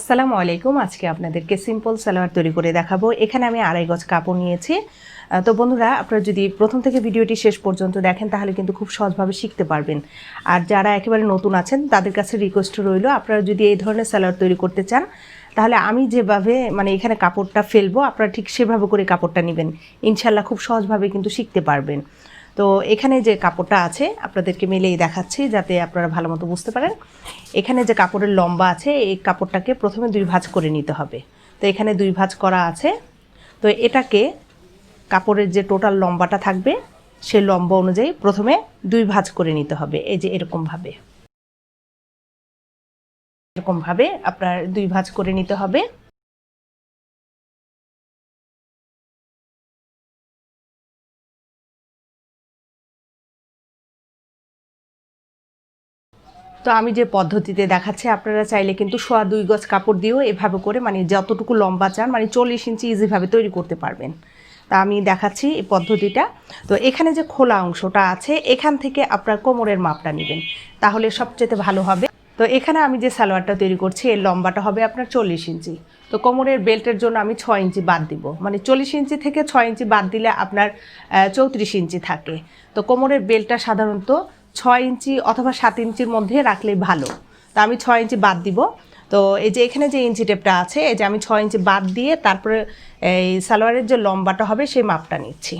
আসসালামু আলাইকুম। আজকে আপনাদেরকে সিম্পল সালোয়ার তৈরি করে দেখাবো। এখানে আমি আড়াই গজ কাপড় নিয়েছি। তো বন্ধুরা, আপনারা যদি প্রথম থেকে ভিডিওটি শেষ পর্যন্ত দেখেন, তাহলে কিন্তু খুব সহজভাবে শিখতে পারবেন। আর যারা একেবারে নতুন আছেন, তাদের কাছে রিকোয়েস্ট রইল, আপনারা যদি এই ধরনের সালোয়ার তৈরি করতে চান, তাহলে আমি যেভাবে মানে এখানে কাপড়টা ফেলব, আপনারা ঠিক সেভাবে করে কাপড়টা নেবেন। ইনশাল্লাহ খুব সহজভাবে কিন্তু শিখতে পারবেন। তো এখানে যে কাপড়টা আছে, আপনাদেরকে মিলেই দেখাচ্ছি যাতে আপনারা ভালো মতো বুঝতে পারেন। এখানে যে কাপড়ের লম্বা আছে, এই কাপড়টাকে প্রথমে দুই ভাঁজ করে নিতে হবে। তো এখানে দুই ভাঁজ করা আছে। তো এটাকে কাপড়ের যে টোটাল লম্বাটা থাকবে, সে লম্বা অনুযায়ী প্রথমে দুই ভাঁজ করে নিতে হবে, এই যে এরকমভাবে। এরকমভাবে আপনার দুই ভাঁজ করে নিতে হবে। তো আমি যে পদ্ধতিতে দেখাচ্ছি, আপনারা চাইলে কিন্তু সোয়া দুই গজ কাপড় দিয়েও এভাবে করে মানে যতটুকু লম্বা চান মানে চল্লিশ ইঞ্চি ইজিভাবে তৈরি করতে পারবেন। তা আমি দেখাচ্ছি এই পদ্ধতিটা। তো এখানে যে খোলা অংশটা আছে, এখান থেকে আপনার কোমরের মাপটা নেবেন। তাহলে সবচেয়ে ভালো হবে। তো এখানে আমি যে সালোয়ারটা তৈরি করছি, এর লম্বাটা হবে আপনার চল্লিশ ইঞ্চি। তো কোমরের বেল্টের জন্য আমি ছয় ইঞ্চি বাদ দিব। মানে চল্লিশ ইঞ্চি থেকে ছয় ইঞ্চি বাদ দিলে আপনার চৌত্রিশ ইঞ্চি থাকে। তো কোমরের বেল্টটা সাধারণত ছয় ইঞ্চি অথবা সাত ইঞ্চির মধ্যে রাখলেই ভালো। তা আমি ছয় ইঞ্চি বাদ দিব। তো এই যে এখানে যে ইঞ্চি টেপটা আছে, এই যে আমি ছয় ইঞ্চি বাদ দিয়ে তারপরে এই সালোয়ারের যে লম্বাটা হবে, সেই মাপটা নিচ্ছি।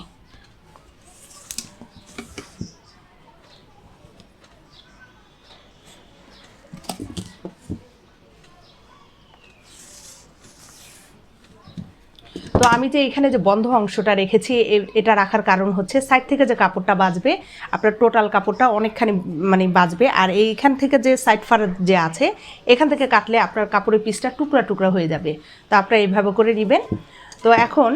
তো আমি যে এখানে যে বন্ধ অংশটা রেখেছি এটা রাখার কারণ হচ্ছে সাইড থেকে যে কাপড়টা বাজবে, আপনার টোটাল কাপড়টা অনেকখানি মানে বাজবে। আর এইখান থেকে যে সাইড ফার যে আছে, এখান থেকে কাটলে আপনার কাপড়ের পিসটা টুকরা টুকরা হয়ে যাবে। তো আপনারা এইভাবে করে নেবেন। তো এখন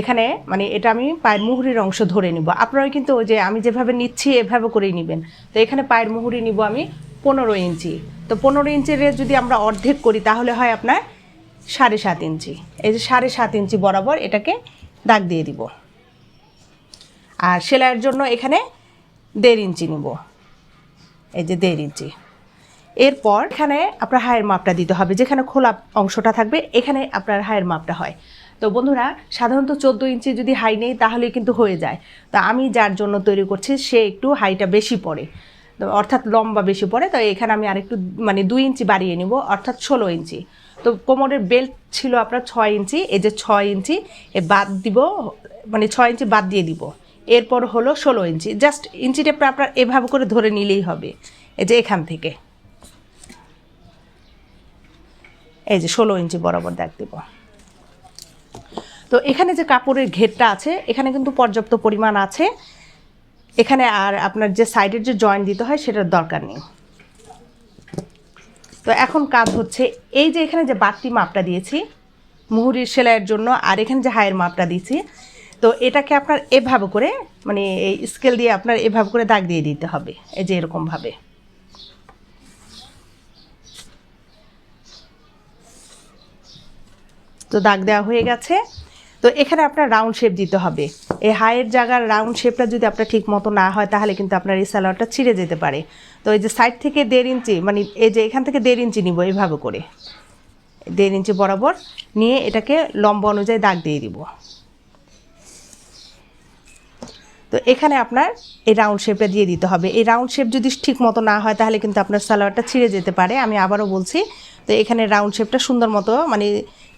এখানে মানে এটা আমি পায়ের মুহুরির অংশ ধরে নিব। আপনারা কিন্তু ওই যে আমি যেভাবে নিচ্ছি, এভাবে করেই নেবেন। তো এখানে পায়ের মুহুরি নিব আমি পনেরো ইঞ্চি। তো পনেরো ইঞ্চির যদি আমরা অর্ধেক করি, তাহলে হয় আপনার সাড়ে সাত ইঞ্চি। এই যে সাড়ে সাত ইঞ্চি বরাবর এটাকে দাগ দিয়ে দিব। আর সেলাইয়ের জন্য এখানে দেড় ইঞ্চি নিব। এই যে দেড় ইঞ্চি। এরপর এখানে আপনার হায়ের মাপটা দিতে হবে, যেখানে খোলা অংশটা থাকবে, এখানে আপনার হায়ের মাপটা হয়। তো বন্ধুরা, সাধারণত চোদ্দ ইঞ্চি যদি হাই নেই তাহলে কিন্তু হয়ে যায়। তো আমি যার জন্য তৈরি করছি, সে একটু হাইটা বেশি পড়ে। তো অর্থাৎ লম্বা বেশি পড়ে, তো এখানে আমি আরেকটু মানে দুই ইঞ্চি বাড়িয়ে নিব, অর্থাৎ ষোলো ইঞ্চি। তো কোমরের বেল্ট ছিল আপনার ছয় ইঞ্চি, এই যে ছয় ইঞ্চি, এ বাদ দিব মানে ছয় ইঞ্চি বাদ দিয়ে দিব। এরপর হলো ষোলো ইঞ্চি। জাস্ট ইঞ্চি টেপটা আপনার এভাবে করে ধরে নিলেই হবে। এই যে এখান থেকে। এই যে ষোলো ইঞ্চি বরাবর দাগ দিব। তো এখানে যে কাপড়ের ঘেরটা আছে, এখানে কিন্তু পর্যাপ্ত পরিমাণ আছে। এখানে আর আপনার যে সাইডের যে জয়েন্ট দিতে হয়, সেটার দরকার নেই। তো এখন কাজ হচ্ছে এই যে এখানে যে বাড়তি মাপটা দিয়েছি, মুহুরির সেলাইয়ের জন্য, আর এখানে যে হায়ের মাপটা দিয়েছি, তো এটাকে আপনার এভাবে করে মানে এই স্কেল দিয়ে আপনার এভাবে করে দাগ দিয়ে দিতে হবে, এই যে এরকমভাবে তো দাগ দেওয়া হয়ে গেছে। তো এখানে আপনার রাউন্ড শেপ দিতে হবে। এই হায়ের জায়গার রাউন্ড শেপটা যদি আপনার ঠিক মতো না হয়, তাহলে কিন্তু আপনার এই সালোয়ারটা ছিঁড়ে যেতে পারে। তো এই যে সাইড থেকে দেড় ইঞ্চি মানে এই যে এখান থেকে দেড় ইঞ্চি নিব এইভাবে করে। দেড় ইঞ্চি বরাবর নিয়ে এটাকে লম্বা অনুযায়ী দাগ দিয়ে দিব। তো এখানে আপনার এই রাউন্ড শেপটা দিয়ে দিতে হবে। এই রাউন্ড শেপ যদি ঠিক মতো না হয়, তাহলে কিন্তু আপনার সালোয়ারটা ছিঁড়ে যেতে পারে। আমি আবারও বলছি, তো এখানে রাউন্ড শেপটা সুন্দর মতো মানে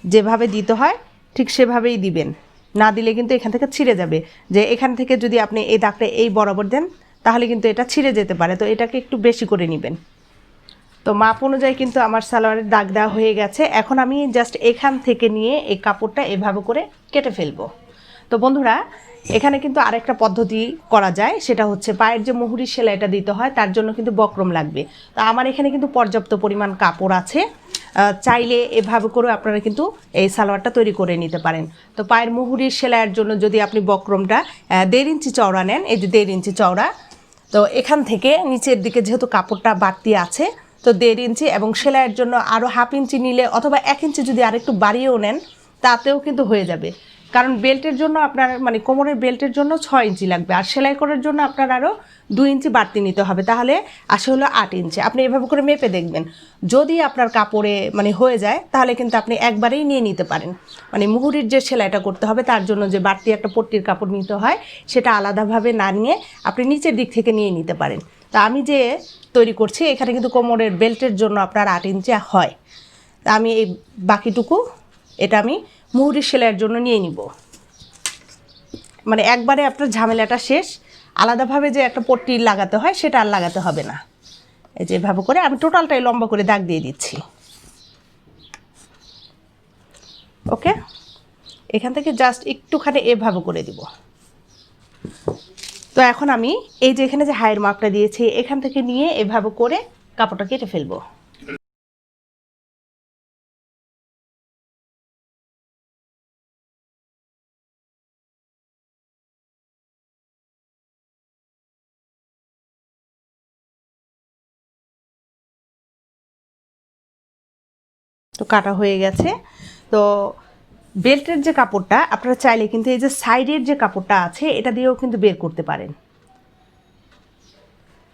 যেভাবে দিতে হয়, ঠিক সেভাবেই দিবেন। না দিলে কিন্তু এখান থেকে ছিঁড়ে যাবে। যে এখান থেকে যদি আপনি এই দাগটা এই বরাবর দেন তাহলে কিন্তু এটা ছিঁড়ে যেতে পারে। তো এটাকে একটু বেশি করে নেবেন। তো মাপ অনুযায়ী কিন্তু আমার সালোয়ারের দাগ দেওয়া হয়ে গেছে। এখন আমি জাস্ট এখান থেকে নিয়ে এই কাপড়টা এভাবে করে কেটে ফেলব। তো বন্ধুরা, এখানে কিন্তু আরেকটা পদ্ধতি করা যায়। সেটা হচ্ছে পায়ের যে মুহুরি সেলাইটা দিতে হয়, তার জন্য কিন্তু বক্রম লাগবে। তো আমার এখানে কিন্তু পর্যাপ্ত পরিমাণ কাপড় আছে। চাইলে এভাবে করে আপনারা কিন্তু এই সালোয়ারটা তৈরি করে নিতে পারেন। তো পায়ের মুহুরির সেলাইয়ের জন্য যদি আপনি বক্রমটা দেড় ইঞ্চি চওড়া নেন, এই যে দেড় ইঞ্চি চওড়া তো এখান থেকে নিচের দিকে যেহেতু কাপড়টা বাড়তি আছে, তো দেড় ইঞ্চি এবং সেলাইয়ের জন্য আরও হাফ ইঞ্চি নিলে অথবা এক ইঞ্চি যদি আরেকটু বাড়িয়েও নেন, তাতেও কিন্তু হয়ে যাবে। কারণ বেল্টের জন্য আপনার মানে কোমরের বেল্টের জন্য ছয় ইঞ্চি লাগবে। আর সেলাই করার জন্য আপনার আরও দুই ইঞ্চি বাড়তি নিতে হবে। তাহলে আসে হলো আট ইঞ্চি। আপনি এভাবে করে মেপে দেখবেন। যদি আপনার কাপড়ে মানে হয়ে যায়, তাহলে কিন্তু আপনি একবারেই নিয়ে নিতে পারেন। মানে মুহুরির যে সেলাইটা করতে হবে, তার জন্য যে বাড়তি একটা পট্টির কাপড় নিতে হয়, সেটা আলাদাভাবে না নিয়ে আপনি নিচের দিক থেকে নিয়ে নিতে পারেন। তা আমি যে তৈরি করছি, এখানে কিন্তু কোমরের বেল্টের জন্য আপনার আট ইঞ্চি হয়। আমি এই বাকিটুকু এটা আমি মুহুরির সেলাইয়ের জন্য নিয়ে নিব। মানে একবারে আপনার ঝামেলাটা শেষ, আলাদাভাবে যে একটা পট্টি লাগাতে হয় সেটা আর লাগাতে হবে না। এই যে এভাবে করে আমি টোটালটাই লম্বা করে দাগ দিয়ে দিচ্ছি। ওকে? এখান থেকে জাস্ট একটুখানি এভাবে করে দিব। তো এখন আমি এই যে এখানে যে হায়ের মাপটা দিয়েছি, এখান থেকে নিয়ে এভাবে করে কাপড়টা কেটে ফেলব। কাটা হয়ে গেছে। তো বেল্টের যে কাপড়টা, আপনারা চাইলে কিন্তু এই যে সাইডের যে কাপড়টা আছে, এটা দিয়েও কিন্তু বের করতে পারেন।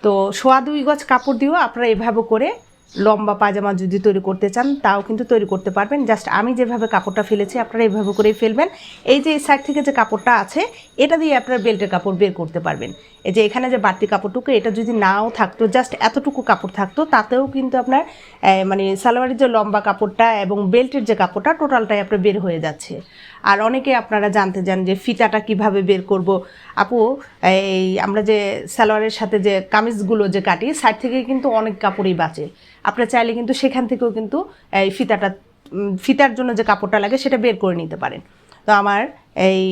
তো সোয়া দুই গজ কাপড় দিয়েও আপনারা এভাবে করে লম্বা পাজামা যদি তৈরি করতে চান, তাও কিন্তু তৈরি করতে পারবেন। জাস্ট আমি যেভাবে কাপড়টা ফেলেছি, আপনারা এইভাবে করেই ফেলবেন। এই যে এই সাইড থেকে যে কাপড়টা আছে, এটা দিয়ে আপনারা বেল্টের কাপড় বের করতে পারবেন। এই যে এখানে যে বাড়তি কাপড়টুকু, এটা যদি নাও থাকতো, জাস্ট এতটুকু কাপড় থাকতো, তাতেও কিন্তু আপনার মানে সালোয়ারের যে লম্বা কাপড়টা এবং বেল্টের যে কাপড়টা টোটালটাই আপনার বের হয়ে যাচ্ছে। আর অনেকে আপনারা জানতে চান যে ফিতাটা কীভাবে বের করব। আপু, এই আমরা যে সালোয়ারের সাথে যে কামিজগুলো যে কাটি সাইড থেকে কিন্তু অনেক কাপড়ই বাঁচে। আপনারা চাইলে কিন্তু সেখান থেকেও কিন্তু এই ফিতাটা ফিতার জন্য যে কাপড়টা লাগে সেটা বের করে নিতে পারেন। তো আমার এই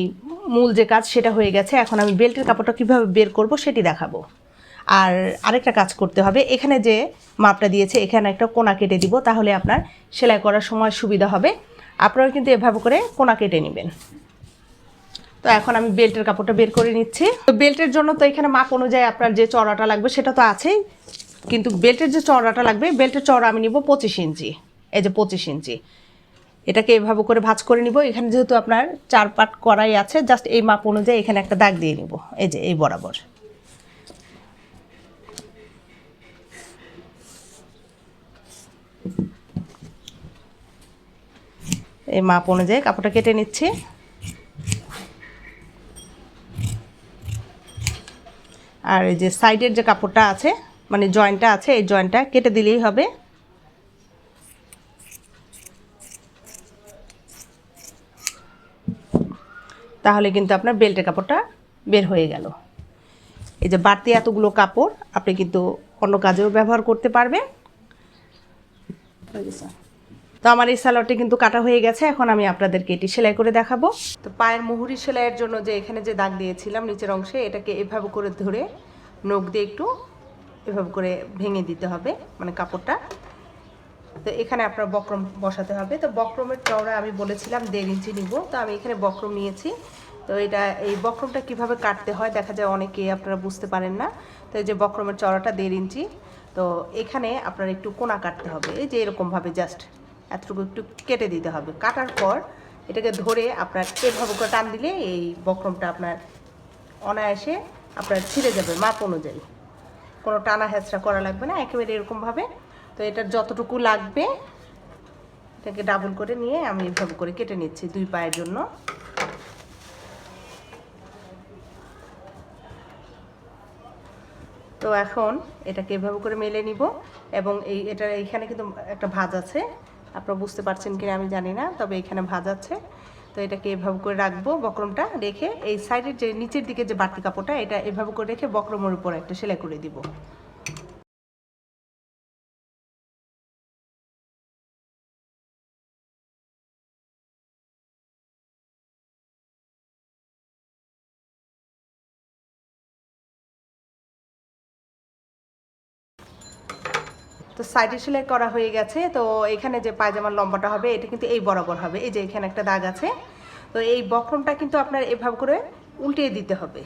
মূল যে কাজ সেটা হয়ে গেছে। এখন আমি বেল্টের কাপড়টা কীভাবে বের করব সেটি দেখাবো। আর আরেকটা কাজ করতে হবে। এখানে যে মাপটা দিয়েছে, এখানে একটা কোনা কেটে দিব, তাহলে আপনার সেলাই করার সময় সুবিধা হবে। আপনারা কিন্তু এভাবে করে কোনা কেটে নেবেন। তো এখন আমি বেল্টের কাপড়টা বের করে নিচ্ছি। তো বেল্টের জন্য তো এখানে মাপ অনুযায়ী আপনার যে চড়াটা লাগবে সেটা তো আছেই। কিন্তু বেল্টের যে চড়াটা লাগবে, বেল্টের চড়া আমি নিব পঁচিশ ইঞ্চি। এই যে পঁচিশ ইঞ্চি। এটাকে এভাবে করে ভাজ করে নিব। এখানে যেহেতু আপনার চার পাট করাই আছে, জাস্ট এই মাপ অনুযায়ী এখানে একটা দাগ দিয়ে নিব। এই যে, এই বরাবর। এই মাপ অনুযায়ী কাপড়টা কেটে নিচ্ছি। আর এই যে সাইডের যে কাপড়টা আছে মানে জয়েন্টটা আছে, এই জয়েন্টটা কেটে দিলেই হবে। তাহলে কিন্তু আপনার বেল্টের কাপড়টা বের হয়ে গেল। এই যে বাড়তি এতগুলো কাপড়, আপনি কিন্তু অন্য কাজেও ব্যবহার করতে পারবেন। তো আমার এই সালোয়ারটি কিন্তু কাটা হয়ে গেছে, এখন আমি আপনাদেরকে এটি সেলাই করে দেখাবো। তো পায়ের মুহুরি সেলাইয়ের জন্য যে এখানে যে দাগ দিয়েছিলাম নিচের অংশে, এটাকে এভাবে করে ধরে নখ দিয়ে একটু এভাবে করে ভেঙে দিতে হবে মানে কাপড়টা। তো এখানে আপনার বক্রম বসাতে হবে। তো বক্রমের চওড়া আমি বলেছিলাম, দেড় ইঞ্চি নিব। তো আমি এখানে বক্রম নিয়েছি। তো এটা, এই বক্রমটা কীভাবে কাটতে হয় দেখা যায় অনেকে আপনারা বুঝতে পারেন না। তো এই যে বক্রমের চওড়াটা দেড় ইঞ্চি। তো এখানে আপনার একটু কোনা কাটতে হবে। এই যে এরকমভাবে জাস্ট এতটুকু একটু কেটে দিতে হবে। কাটার পর এটাকে ধরে আপনার এভাবে করে টান দিলে এই বক্রমটা আপনার অনায়াসে আপনার ছিঁড়ে যাবে মাপ অনুযায়ী। কোনো টানা হেঁচড়া করা লাগবে না, একেবারে এরকমভাবে। তো এটার যতটুকু লাগবে, এটাকে ডাবল করে নিয়ে আমি এভাবে করে কেটে নিচ্ছি দুই পায়ের জন্য। তো এখন এটাকে এভাবে করে মেলে নিব এবং এই, এটা এইখানে কিন্তু একটা ভাঁজ আছে। আপনারা বুঝতে পারছেন কিনা আমি জানি না, তবে এখানে ভাজাচ্ছে তো এটাকে এভাবে করে রাখব বক্রমটা রেখে, এই সাইডের যে নিচের দিকে যে বাড়তি কাপড়টা, এটা এভাবে করে রেখে বক্রমের উপর একটা সেলাই করে দিব। তো সাইডে সেলাই করা হয়ে গেছে। তো এখানে যে পায়জামার লম্বাটা হবে, এটা কিন্তু এই বরাবর হবে। এই যে এখানে একটা দাগ আছে। তো এই বক্রমটা কিন্তু আপনার এভাবে করে উল্টিয়ে দিতে হবে।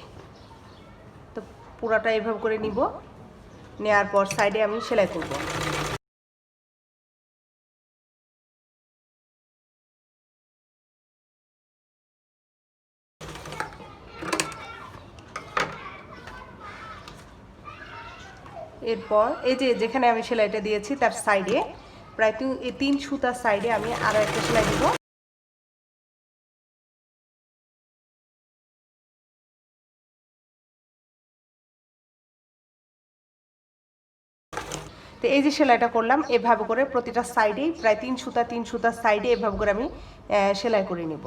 তো পুরাটা এভাবে করে নিব। নেওয়ার পর সাইডে আমি সেলাই করব। এরপর, এই যে যেখানে আমি সেলাইটা দিয়েছি তার সাইডে, প্রায় তিন তিন সুতার সাইডে আমি আরও একটা সেলাই দেবো। তো এই যে সেলাইটা করলাম, এভাবে করে প্রতিটা সাইডেই প্রায় তিন সুতা, তিন সুতার সাইডে এভাবে করে আমি সেলাই করে নিব।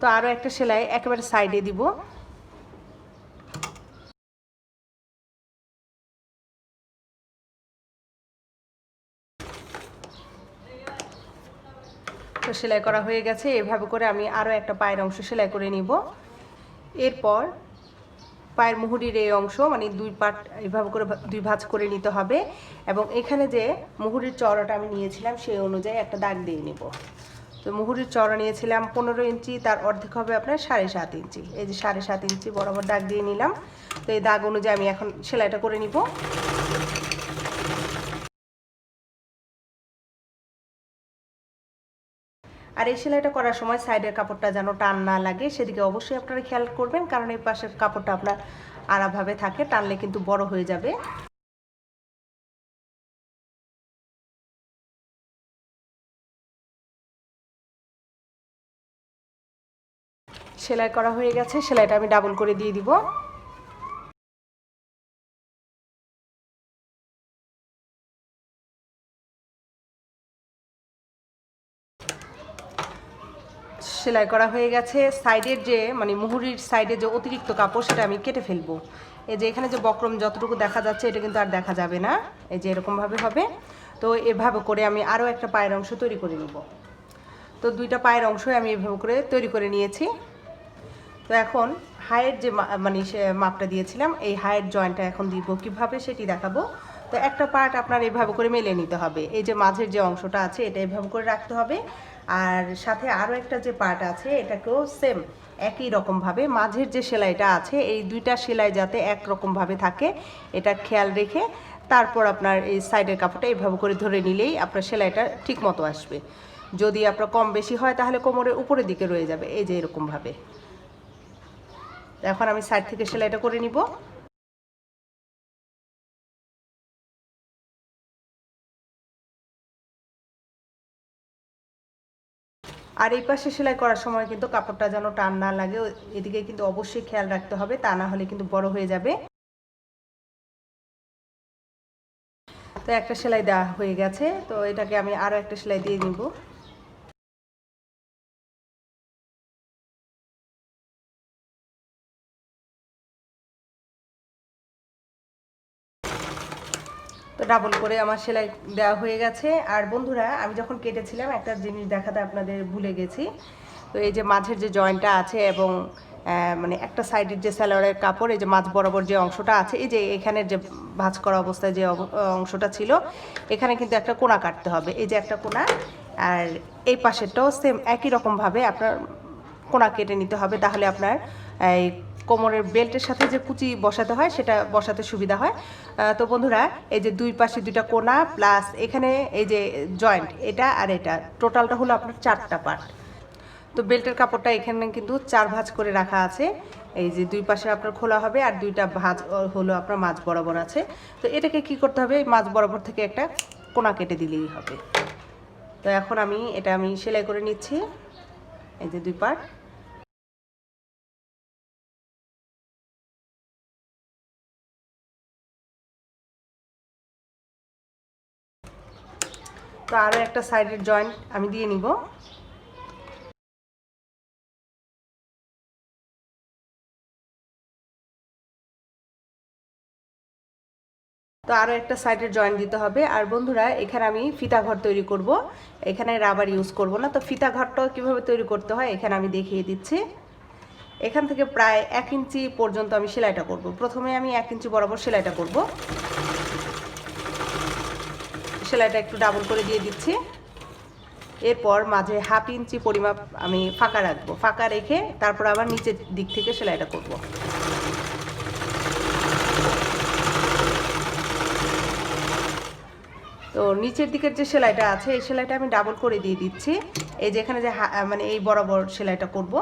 তো আরও একটা সেলাই একেবারে সাইডে দিব। তো সেলাই করা হয়ে গেছে, এভাবে করে আমি আরও একটা পায়ের অংশ সেলাই করে নিব। এরপর পায়ের মুহুরির এই অংশ মানে দুই পাট, এভাবে করে দুই ভাঁজ করে নিতে হবে। এবং এখানে যে মুহুরির চড়াটা আমি নিয়েছিলাম, সেই অনুযায়ী একটা দাগ দিয়ে নিব। তো মুহুরির চড়া নিয়েছিলাম পনেরো ইঞ্চি, তার অর্ধেক হবে আপনার সাড়ে সাত ইঞ্চি। এই যে সাড়ে সাত ইঞ্চি বরাবর দাগ দিয়ে নিলাম। তো এই দাগ অনুযায়ী আমি এখন সেলাইটা করে নিব। আর এই সেলাইটা করার সময় সাইডের কাপড়টা যেন টান না লাগে, সেদিকে অবশ্যই আপনারা খেয়াল করবেন, কারণ এই পাশের কাপড়টা আপনার আরামভাবে থাকে, টানলে কিন্তু বড় হয়ে যাবে। সেলাই করা হয়ে গেছে, সেলাইটা আমি ডাবল করে দিয়ে দিব। সেলাই করা হয়ে গেছে সাইডের যে মানে মুহুরির সাইডে যে অতিরিক্ত কাপড়, সেটা আমি কেটে ফেলব। এই যে এখানে যে বক্রম যতটুকু দেখা যাচ্ছে, এটা কিন্তু আর দেখা যাবে না। এই যে এরকমভাবে হবে। তো এভাবে করে আমি আরও একটা পায়ের অংশ তৈরি করে নিব। তো দুইটা পায়ের অংশই আমি এভাবে করে তৈরি করে নিয়েছি। তো এখন হায়ের যে মানে সে মাপটা দিয়েছিলাম, এই হায়ের জয়েন্টটা এখন দিব কীভাবে সেটি দেখাবো। তো একটা পার্ট আপনার এইভাবে করে মেলে নিতে হবে। এই যে মাঝের যে অংশটা আছে, এটা এইভাবে করে রাখতে হবে। আর সাথে আরও একটা যে পার্ট আছে, এটাকেও সেম একই রকমভাবে মাঝের যে সেলাইটা আছে, এই দুইটা সেলাই যাতে একরকমভাবে থাকে, এটা খেয়াল রেখে তারপর আপনার এই সাইডের কাপড়টা এইভাবে করে ধরে নিলেই আপনার সেলাইটা ঠিক মতো আসবে। যদি আপনার কম বেশি হয়, তাহলে কোমরের উপরের দিকে রয়ে যাবে। এই যে এরকমভাবে। এখন আমি সাইড থেকে সেলাইটা করে নিব। আর এই পাশে সেলাই করার সময় কিন্তু কাপড়টা যেন টান না লাগে, এদিকে কিন্তু অবশ্যই খেয়াল রাখতে হবে, তা না হলে কিন্তু বড় হয়ে যাবে। তো একটা সেলাই দেওয়া হয়ে গেছে, তো এটাকে আমি আরও একটা সেলাই দিয়ে নিব। তো ডাবল করে আমার সেলাই দেওয়া হয়ে গেছে। আর বন্ধুরা, আমি যখন কেটেছিলাম, একটা জিনিস দেখাতে আপনাদের ভুলে গেছি। তো এই যে মাঝের যে জয়েন্টটা আছে এবং মানে একটা সাইডের যে স্যালোয়ারের কাপড়, এই যে মাঝ বরাবর যে অংশটা আছে, এই যে এখানের যে ভাঁজ করা অবস্থায় যে অংশটা ছিল, এখানে কিন্তু একটা কোনা কাটতে হবে। এই যে একটা কোনা, আর এই পাশেরটাও সেম একই রকমভাবে আপনার কোনা কেটে নিতে হবে। তাহলে আপনার এই কোমরের বেল্টের সাথে যে কুচি বসাতে হয়, সেটা বসাতে সুবিধা হয়। তো বন্ধুরা, এই যে দুই পাশে দুইটা কোনা প্লাস এখানে এই যে জয়েন্ট এটা আর এটা টোটালটা হলো আপনার চারটা পার্ট তো বেল্টের কাপড়টা এখানে কিন্তু চার ভাঁজ করে রাখা আছে। এই যে দুই পাশে আপনার খোলা হবে আর দুইটা ভাঁজ হলো আপনার মাছ বরাবর আছে। তো এটাকে কি করতে হবে? মাছ বরাবর থেকে একটা কোনা কেটে দিলেই হবে। তো এখন আমি, এটা আমি সেলাই করে নিচ্ছি। এই যে দুই পার্ট তো আরও একটা সাইডের জয়েন্ট আমি দিয়ে নিব। তো আরও একটা সাইডের জয়েন্ট দিতে হবে। আর বন্ধুরা, এখানে আমি ফিতা ঘর তৈরি করব। এখানে রাবার ইউজ করব না। তো ফিতা ঘরটাও কীভাবে তৈরি করতে হয়, এখানে আমি দেখিয়ে দিচ্ছি। এখান থেকে প্রায় এক ইঞ্চি পর্যন্ত আমি সেলাইটা করব। প্রথমে আমি এক ইঞ্চি বরাবর সেলাইটা করব। সেলাইটা একটু ডাবল করে দিয়ে দিচ্ছি। এরপর মাঝে হাফ ইঞ্চি পরিমাপ আমি ফাঁকা রাখব। ফাঁকা রেখে তারপর আবার নিচের দিক থেকে সেলাইটা করব। তো নিচের দিকের যে সেলাইটা আছে, এই সেলাইটা আমি ডাবল করে দিয়ে দিচ্ছি। এই যে এখানে যে মানে এই বরাবর সেলাইটা করব।